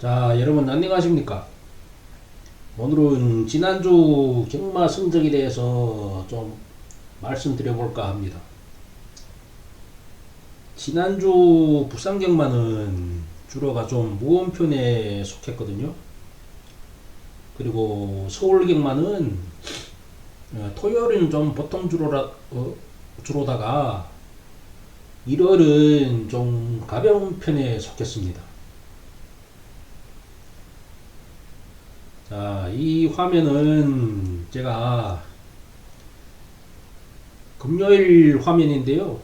자, 여러분 안녕하십니까? 오늘은 지난주 경마 성적에 대해서 좀 말씀드려 볼까 합니다. 지난주 부산 경마는 주로가 좀 무언 편에 속했거든요. 그리고 서울 경마는 어, 토요일은 좀 보통 주로라, 어, 주로다가 일요일은 좀 가벼운 편에 속했습니다. 자, 이 화면은 제가 금요일 화면인데요.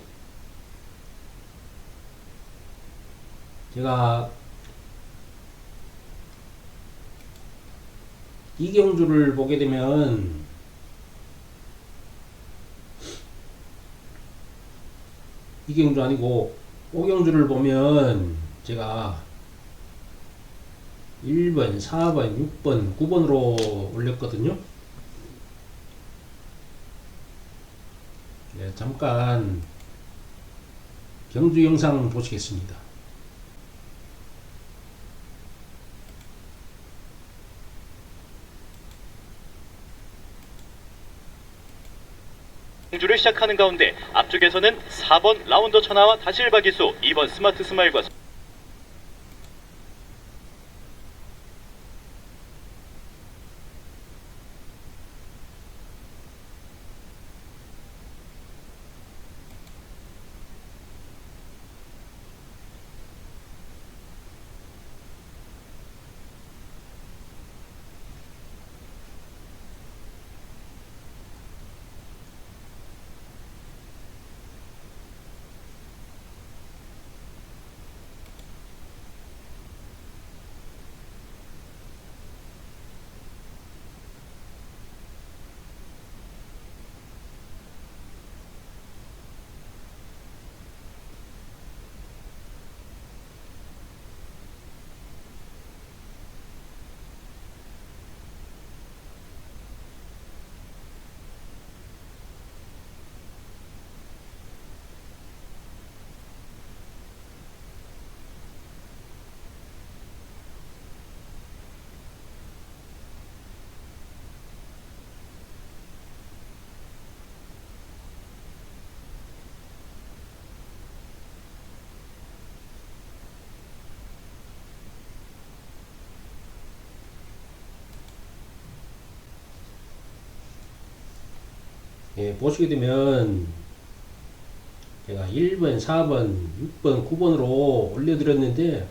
제가 이경주를 보게 되면 이경주 아니고 오경주를 보면 제가 1번, 4번, 6번, 9번으로 올렸거든요. 네, 잠깐 경주 영상 보시겠습니다. 경주를 시작하는 가운데 앞쪽에서는 4번 라운더 천하와 다실바 기수, 2번 스마트 스마일과 예, 보시게 되면 제가 1번, 4번, 6번, 9번으로 올려드렸는데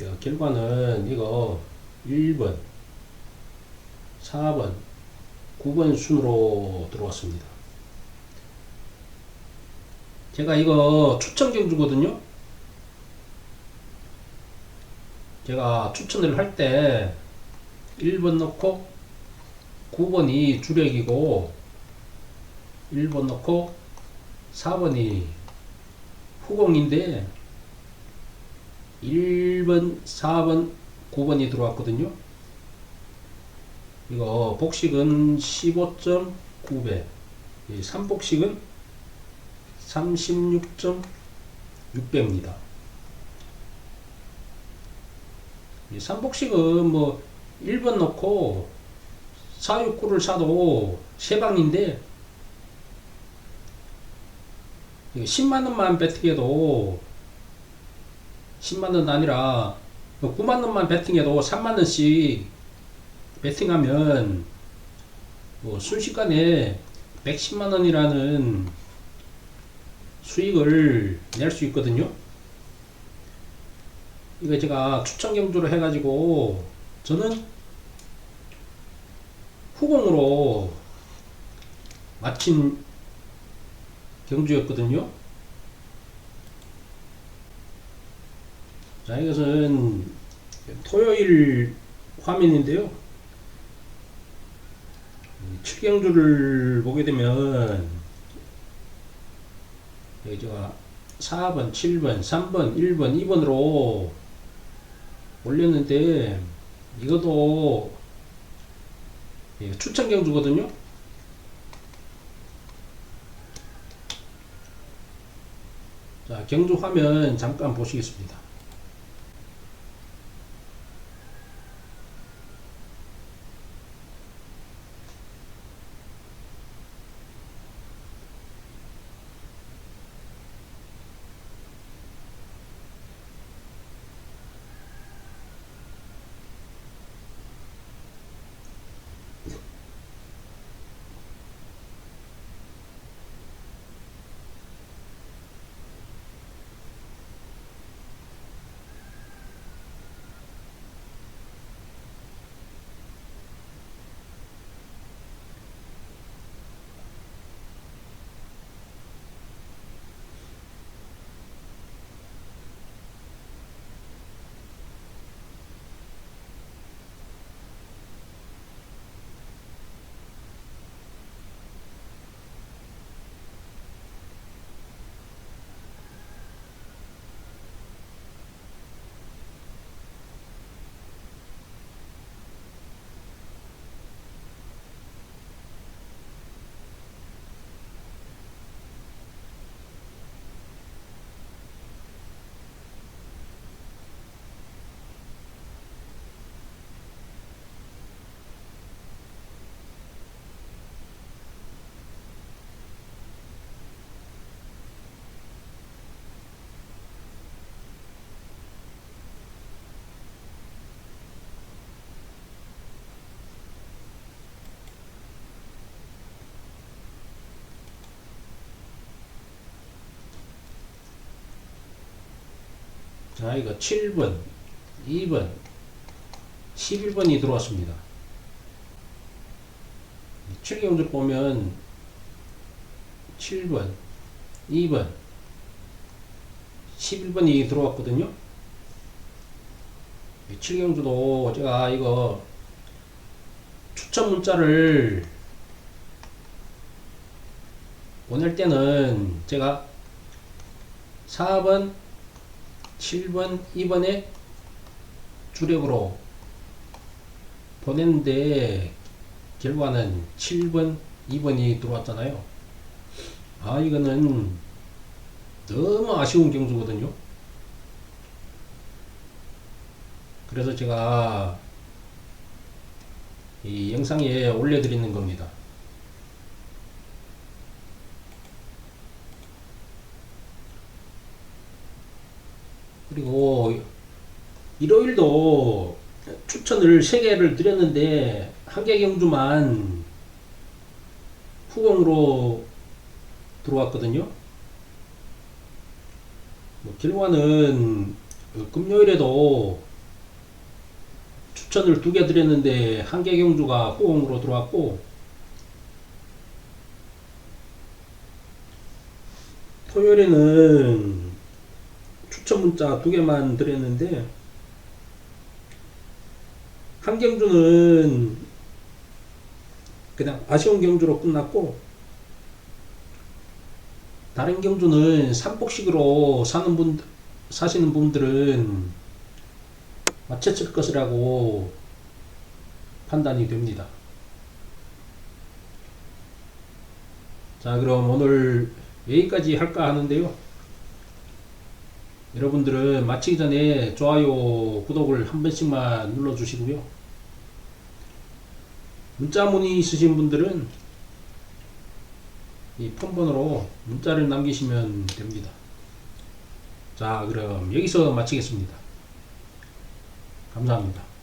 예, 결과는 이거 1번, 4번, 9번 순으로 들어왔습니다. 제가 이거 추천 경주거든요. 제가 추천을 할 때 1번 넣고 9번이 주력이고 1번 넣고 4번이 후공인데 1번, 4번, 9번이 들어왔거든요. 이거 복식은 15.9배, 3복식은 36.6배입니다. 3복식은 뭐 1번 넣고 469를 사도 세 방인데 10만원만 배팅해도 10만원 아니라 9만원만 배팅해도 3만원씩 배팅하면 뭐 순식간에 110만원이라는 수익을 낼 수 있거든요. 이거 제가 추천 경주를 해가지고 저는 후공으로 마친 경주였거든요. 자, 이것은 토요일 화면인데요. 7경주를 보게 되면 여기 제가 4번, 7번, 3번, 1번, 2번으로 올렸는데 이것도 예, 추천 경주거든요. 자, 경주 화면 잠깐 보시겠습니다. 자, 이거 7번, 2번, 11번이 들어왔습니다. 7경주 보면 7번, 2번, 11번이 들어왔거든요. 7경주도 제가 이거 추천 문자를 보낼 때는 제가 4번, 7번, 2번에 주력으로 보냈는데 결과는 7번, 2번이 들어왔잖아요. 아 이거는 너무 아쉬운 경주거든요. 그래서 제가 이 영상에 올려드리는 겁니다. 그리고 일요일도 추천을 3개를 드렸는데 한개 경주만 후공으로 들어왔거든요. 뭐 결과는 어, 금요일에도 추천을 두 개 드렸는데 한개 경주가 후공으로 들어왔고 토요일에는 추천 문자 두 개만 드렸는데 한 경주는 그냥 아쉬운 경주로 끝났고 다른 경주는 삼복식으로 사는 분 사시는 분들은 맞췄을 것이라고 판단이 됩니다. 자, 그럼 오늘 여기까지 할까 하는데요. 여러분들은 마치기 전에 좋아요, 구독을 한 번씩만 눌러주시고요. 문자 문의 있으신 분들은 이 폰번호로 문자를 남기시면 됩니다. 자, 그럼 여기서 마치겠습니다. 감사합니다.